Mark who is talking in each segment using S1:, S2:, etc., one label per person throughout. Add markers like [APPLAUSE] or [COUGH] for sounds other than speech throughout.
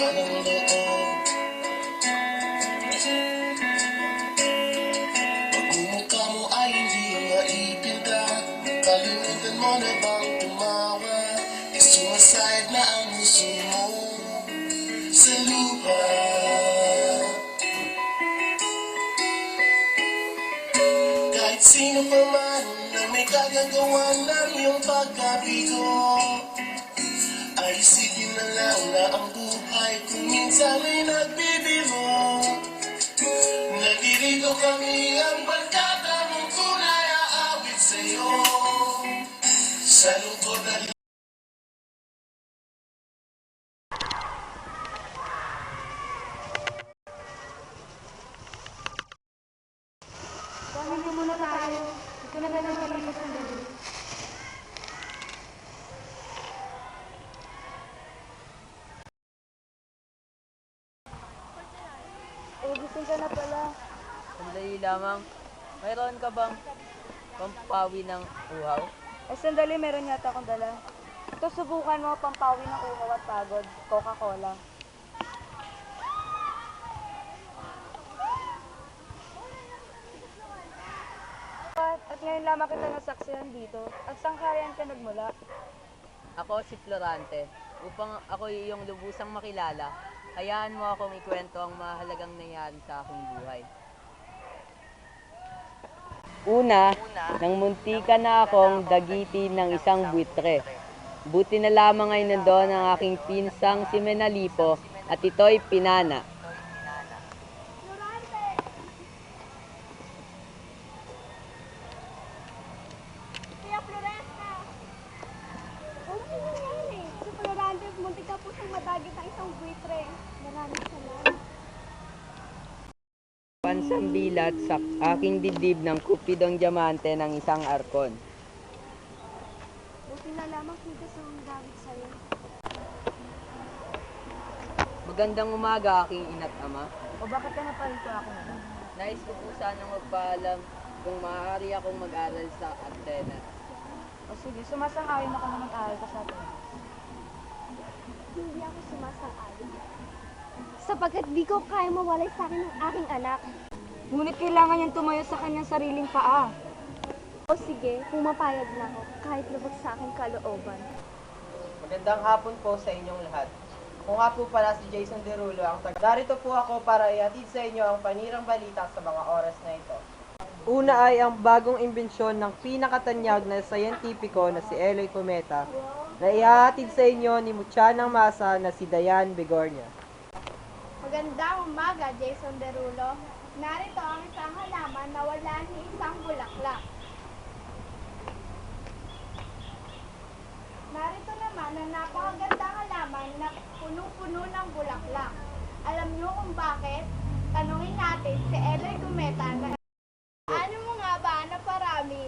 S1: Pagmumukha mo ay hindi maipinta Kalimutan mo na bang tumawa? Suicide na ang gusto mo Sa lupa. Kahit sino pa man na may kagagawa ng iyong pagkabigo Ay isipin na lang na ang buhay kung minsan ay nagbibiro Nagdirigo kami ang barkada mong tunay aawit sa'yo. Sa lungkot at
S2: Pamilya muna tayo. Ito na lang ang palipas ng gabi. Eh, gising ka na pala.
S3: Sandali lamang. Mayroon ka bang pampawi ng uhaw?
S2: Eh, sandali, meron yata akong dala. Ito, subukan mo, pampawi ng uhaw at pagod. Coca-Cola. At, at ngayon lamang kita nasaksihan dito. At saan kaya ka nagmula?
S3: Ako si Florante. Upang ako iyong lubusang makilala, hayaan mo akong ikwento ang mahalagang nangyari sa aking buhay. Una, nang muntika na akong dagitin ng isang buitre. Buti na lamang ay nandoon ang aking pinsang si Menalipo at ito'y pinana.
S4: Kaya Floresta! Ano po nangyari? Si Florante, muntik ka po siyang madagit ng isang buitre. Maraming salamat.
S3: Pansambilat sa aking dibdib ng kupidong diamante ng isang arkon.
S4: Buti na lamang kita sa gamit sa'yo.
S3: Magandang umaga aking ina't ama.
S2: O bakit ka naparito ako na?
S3: Nais ko po sanang magpaalam kung maaari akong mag-aral sa Athena.
S2: O sige, sumasang-ayon ako na mag-aaral ka sa atin.
S4: Hindi ako sumasang-ayon. Sapagkat di ko kaya mawalay sa akin ng aking anak.
S2: Ngunit kailangan niyang tumayo sa kanyang sariling paa.
S4: O sige, pumapayag na ako kahit lubag sa aking kalooban.
S5: Magandang hapon po sa inyong lahat. Ako nga po pala si Jason Derulo ang tag... Darito po ako para ihatid sa inyo ang panirang balita sa mga oras na ito. Una ay ang bagong imbensyon ng pinakatanyag na sayentipiko na si Eloy Cometa na ihahatid sa inyo ni Muchanang Masa na si Dayan Bigornia.
S4: Magandang umaga, Jason Derulo. Narito ang isang halaman na wala ni isang bulaklak. Narito naman ang napakagandang halaman na punong-puno ng bulaklak. Alam niyo kung bakit? Tanungin natin si Eloy Gumeta na ano mo nga ba na parami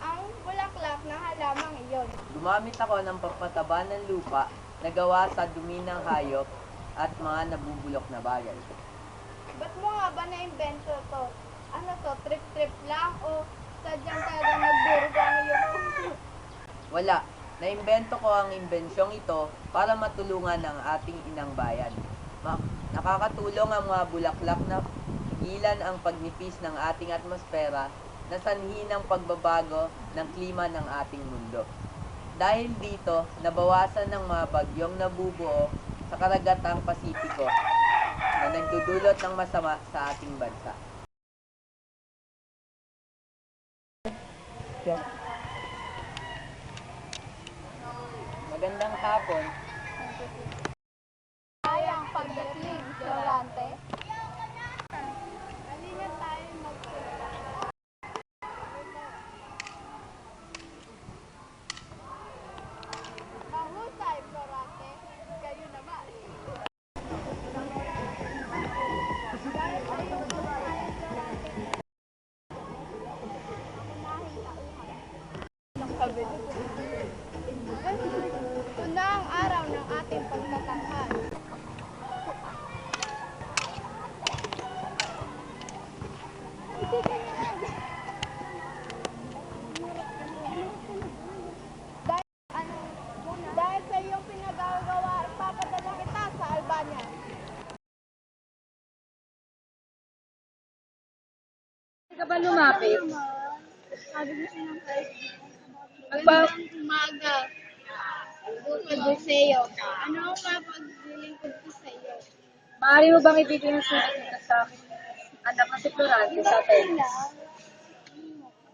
S4: ang bulaklak ng halamang iyon?
S3: Gumamit ako ng pampataba ng lupa na gawa sa dumi ng hayop at mga nabubulok na bagay.
S4: Ba't mo nga ba na-invento to? Ano to, trip-trip lang o sadyang ang iyong puso?
S3: Wala, naimbento ko ang imbensyong ito para matulungan ang ating inang bayan. Ma- nakakatulong ang mga bulaklak na pigilan ang pagnipis ng ating atmosfera na sanhi ng pagbabago ng klima ng ating mundo. Dahil dito, nabawasan ng mga bagyong nabubuo sa karagatang Pasipiko na nagdudulot ng masama sa ating bansa. Magandang hapon.
S4: Una ang araw ng ating pagtatanghal. Dahil sa iyong pinagagawa, ipapadala kita sa
S2: Albania. Hindi lumapit?
S4: Sabi mo siya ng first.
S2: Pa-
S4: Magandang umaga. Bukod ko sa iyo. Ano ang mapaglilingkod ko sa iyo?
S2: Maaari mo bang ibigay nito sa akin? Anak kasi Florante sa atin.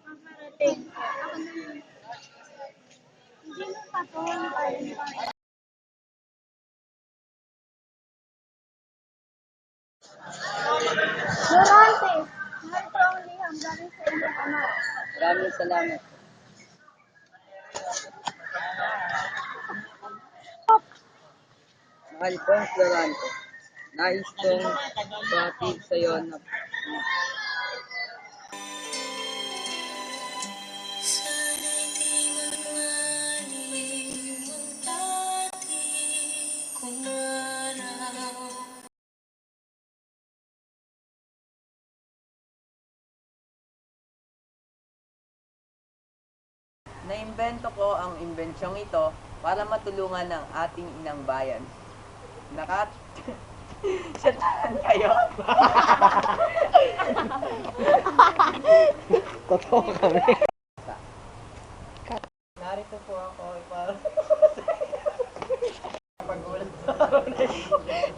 S4: Kakarating ko. Ako naman. Hindi mo pa to ang paling Durante, narito ang liham galing sa iyong ama.
S3: Maraming salamat. Mahal kong Florante, nais kong batid sa iyo na
S1: ang dati kong araw
S3: Naimbento ko ang imbensyong ito para matulungan ng ating inang bayan. Nakat... [LAUGHS] Siyatan kayo. [LAUGHS]
S5: Totoo kami. Narito po ako para [LAUGHS] pagulat sa.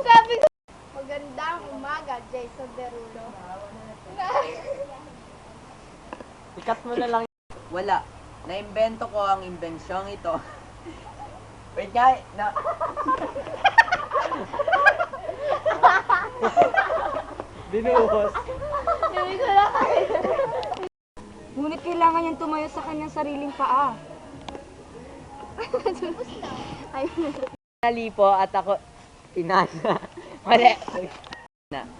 S4: Sabi ko, magandang umaga, Jason Derulo.
S5: Ikat mo na lang.
S3: Wala. Naimbento ko ang imbensyong ito. [LAUGHS] Wait nga, na... [LAUGHS]
S5: Binuhos.
S4: Sabi ko lang
S2: Ngunit kailangan niyang tumayo sa kanyang sariling paa.
S3: Nali po at ako... Pinana. Mali. Na.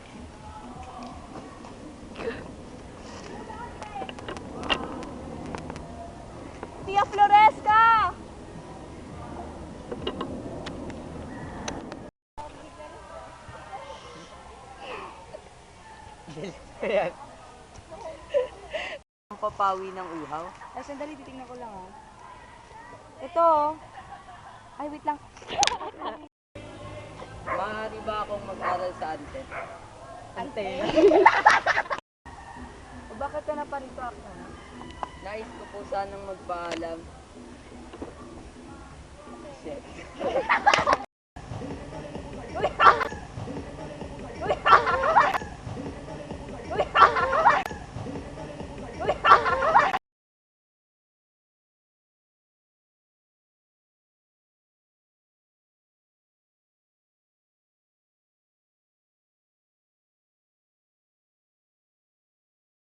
S3: Ayan. Ang papawi ng uhaw.
S2: Ay, sandali, titignan ko lang ah. Ito oh. Ay, wait lang. [LAUGHS]
S3: Maaari ba akong mag-aral sa ante?
S2: Ante. o [LAUGHS] bakit ka na pa rito ako?
S3: Nais ko po sanang magpaalam. Shit. [LAUGHS]